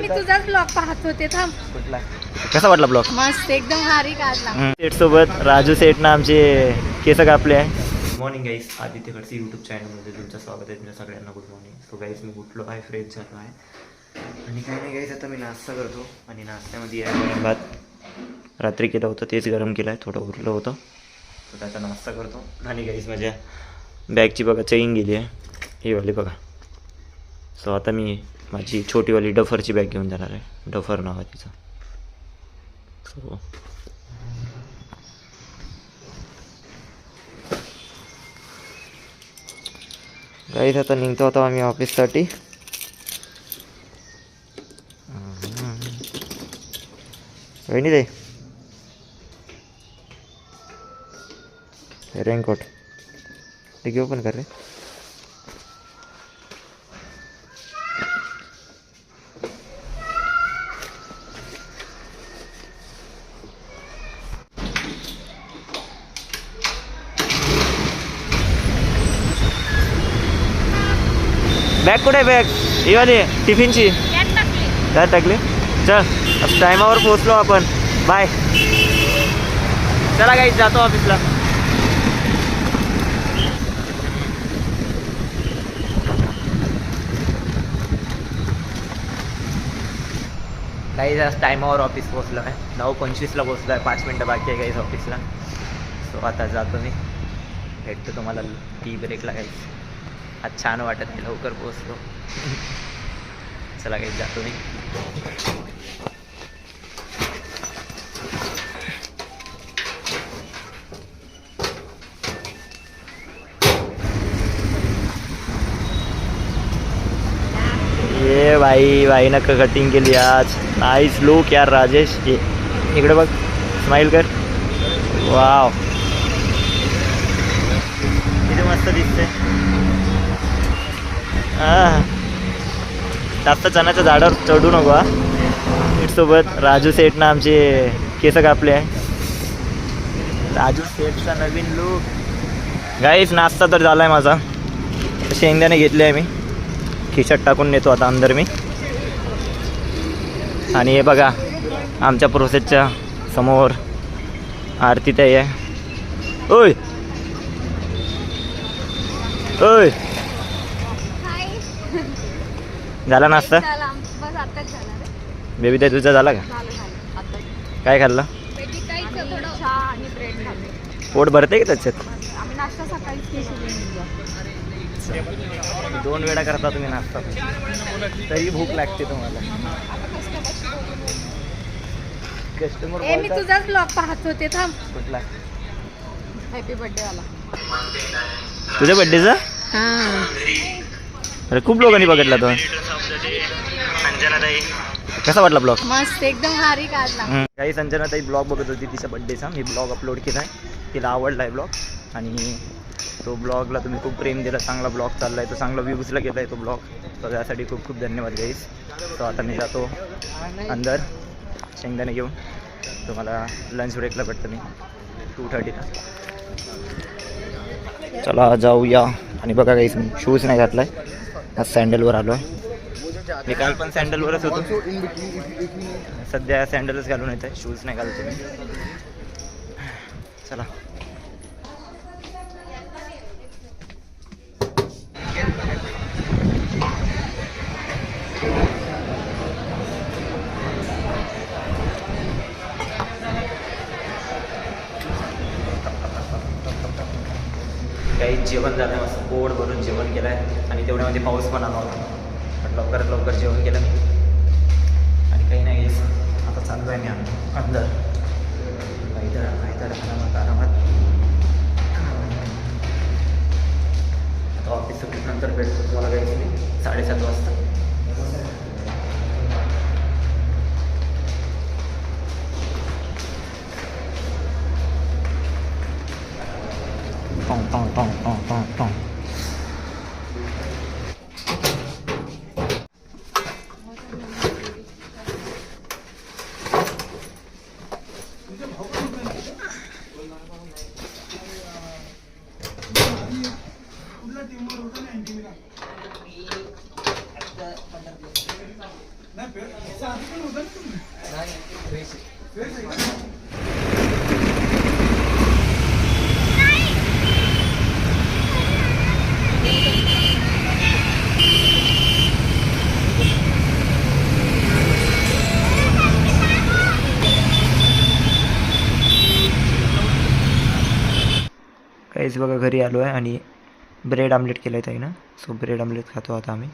मी तुझाच blog पाहत होते थांब. कुठला? कसा वाटला ब्लॉग मस्त एकदम भारी काढला. सेट सोबत राजू सेटनं आमचे केस कापले आहे. Morning guys Aditya Khadse YouTube चॅनलमध्ये तुमचं स्वागत आहे तुमच्या सगळ्यांना. गुड मॉर्निंग सो गाईस मी उठलो आहे फ्रेश झालो आहे. आणि काही नाही गाईस आता मी नाश्ता करतो. आणि नाश्त्यामध्ये आहे भात. रात्री केलं होतं तेच गरम केलं आहे थोडं उरलं होतं. तर त्याचा नाश्ता करतो. आणि गाईस माझ्या बॅगची बघा चेन गेली आहे. ही वाली बघा. सो आता मी माझी छोटीवाली डफरची बॅग घेऊन जाणार आहे. डफर नाव आहे तिचं. सो गाईत आता निघतो आता आम्ही ऑफिससाठी वहिनी दे रेनकोट ते घेऊ पण कर रे? बॅग कुठे बॅग ही वाली टिफिनची काय टाकली. चल टायमावर पोहोचलो आपण. बाय चला काही जातो ऑफिसला काही आज टायमावर ऑफिस पोहोचलो आहे नऊ पंचवीसला पोहोचलो आहे पाच मिनटं बाकी आहे काहीच ऑफिसला सो आता जातो मी. भेटतो तुम्हाला टी ब्रेकला काही आज छान वाटत नाही लवकर पोहोचलो चला काही जातो मी ये भाई भाईनं कटिंग केली आज। नाईस लुक यार, राजेश। ये, इकडे बघ स्माईल कर। वाव किती मस्त दिसते हां जास्त चण्याच्या झाडावर चढू नको हा सोबत राजू सेठनं आमचे केस कापले. आहे राजू सेठचा नवीन लुक गाईच नाश्ता तर झाला आहे माझा. शेंगदाणे घेतले आहे मी खिशात टाकून नेतो आता अंदर मी. आणि हे बघा आमच्या प्रोसेसच्या समोर आरती ताई आहे. ओय! ओय! झाला नाश्ता? झाला. बस आताच झाला रे. बेबी ताई तुझा झाला का? झालं झालं. आता काय खाल्लं? थोडं चहा आणि ब्रेड खाल्ले. पोट भरते की त्याच्यात? आम्ही नाश्ता सकाळीच केली दोन वेळा करता तुम्ही नाश्ता. तरी भूक लागते तुम्हाला. कस्टमर ए मी तुझाच ब्लॉग पाहत होते थांब. कुठला? हॅपी बर्थडे वाला. तुझ्या बड्डेचा हा. अरे खूप लोकांनी बघितला तो. कसा वाटला ब्लॉग? मस्त एकदम भारी काढला. काही संजनाताई ब्लॉग बघत होती तिच्या बड्डेचा मी ब्लॉग अपलोड केला आहे. तिला आवडला आहे ब्लॉग. आणि तो ब्लॉगला तुम्ही खूप प्रेम दिला. चांगला ब्लॉग चालला आहे तो चांगला व्ह्यूजला गेला आहे तो ब्लॉग. तर त्यासाठी खूप खूप धन्यवाद गाईस तो आता मी जातो अंदर. शेंगदाणे घेऊन. तुम्हाला लंच ब्रेकला भेटतो मी. टू थर्टीला चला जाऊया. आणि बघा काहीच मी शूज नाही घातला आहे आज सँडलवर आलो आहे मी काल पण सँडलवरच होतो. सध्या सँडलच घालून येत आहे शूज नाही घालतो मी. चला. काही जेवण झालं मस्त. पोट भरून जेवण केलं आहे आणि तेवढ्यामध्ये पाऊस पण आला होता. पण लवकरात लवकर जेवण केलं मी. आणि काही नाही आता चाललो आहे मी अंदर. काहीतर काहीतर आरामात आरामात. आता ऑफिस सुटल्यानंतर भेटतो तुम्हाला काही मी साडेसात वाजता. टॉंग टॉंग टॉंग टॉंग टॉंग कुठल्या टीमवर होतं ना तुम्ही? काहीच बघा घरी आलो आहे आणि ब्रेड आमलेट केलं आहे ताईनं. सो ब्रेड आमलेट खातो आता आम्ही.